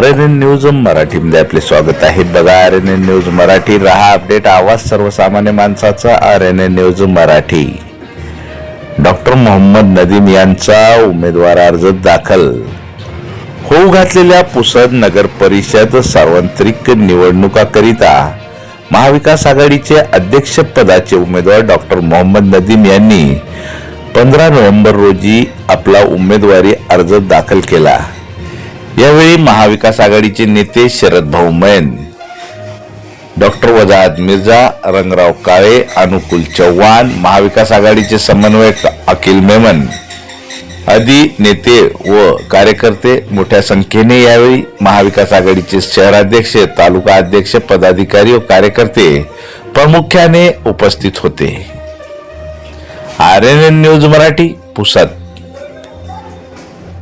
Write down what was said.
R N N news मराठीमध्ये आपले स्वागत आहे. बघा R N N news Marathi. रहा अपडेट. आवाज सर्वसामान्य माणसाचा. R N N news Marathi. Doctor Mohammad Nadeem यांचा उमेदवार अर्ज दाखल. होऊ घातलेल्या पुसद नगर परिषद सार्वत्रिक निवडणुकाकरिता महाविकास आघाडीचे अध्यक्षपदाचे उमेदवार डॉक्टर मोहम्मद नदीम यांनी पंधरा नोव्हेंबर रोजी आपला उमेदवारी अर्ज दाखल केला. यावेळी महाविकास आघाडीचे नेते शरद भाऊ मैन डॉक्टर वजाहत मिर्झा रंगराव काळे अनुकूल चव्हाण महाविकास आघाडीचे समन्वयक अखिल मेमन आदी नेते व कार्यकर्ते मोठ्या संख्येने यावेळी महाविकास आघाडीचे शहराध्यक्ष तालुका अध्यक्ष पदाधिकारी व कार्यकर्ते प्रामुख्याने उपस्थित होते. R N N news Marathi Pusad.